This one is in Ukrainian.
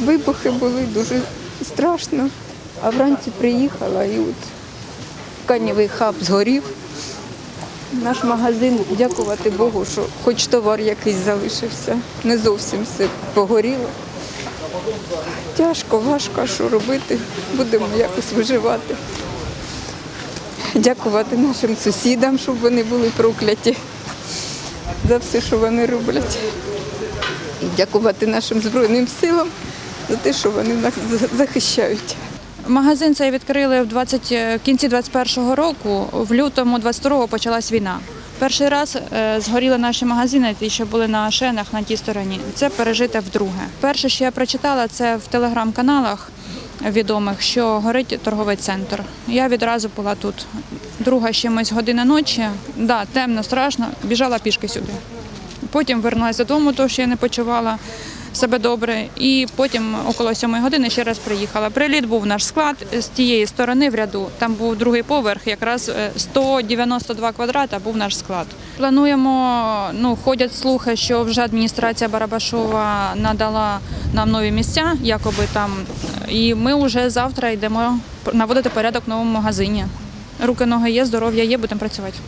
вибухи були дуже страшно. А вранці приїхала і от тканєвий хаб згорів. Наш магазин, дякувати Богу, що хоч товар якийсь залишився. Не зовсім все погоріло. Тяжко, важко, що робити. Будемо якось виживати. Дякувати нашим сусідам, щоб вони були прокляті за все, що вони роблять. І дякувати нашим Збройним силам за те, що вони нас захищають. Магазин цей відкрили в 20, е, кінці 21-го року. В лютому 22-го почалась війна. Перший раз е, згоріли наші магазини, ті, що були на Ашенах на тій стороні. Це пережите вдруге. Перше, що я прочитала, це в телеграм-каналах відомих, що горить торговий центр. Я відразу була тут. Друга ще чимось година ночі. Да, темно, страшно. Біжала пішки сюди. Потім вернулася додому, тому що я не почувала себе добре. І потім около сьомої години ще раз приїхала. Приліт був наш склад з тієї сторони в ряду. Там був другий поверх, якраз е, 192 квадрата був наш склад. Плануємо, ну ходять слухи, що вже адміністрація Барабашова надала нам нові місця, якоби там. І ми вже завтра йдемо наводити порядок в новому магазині. Руки, ноги є, здоров'я є, будемо працювати.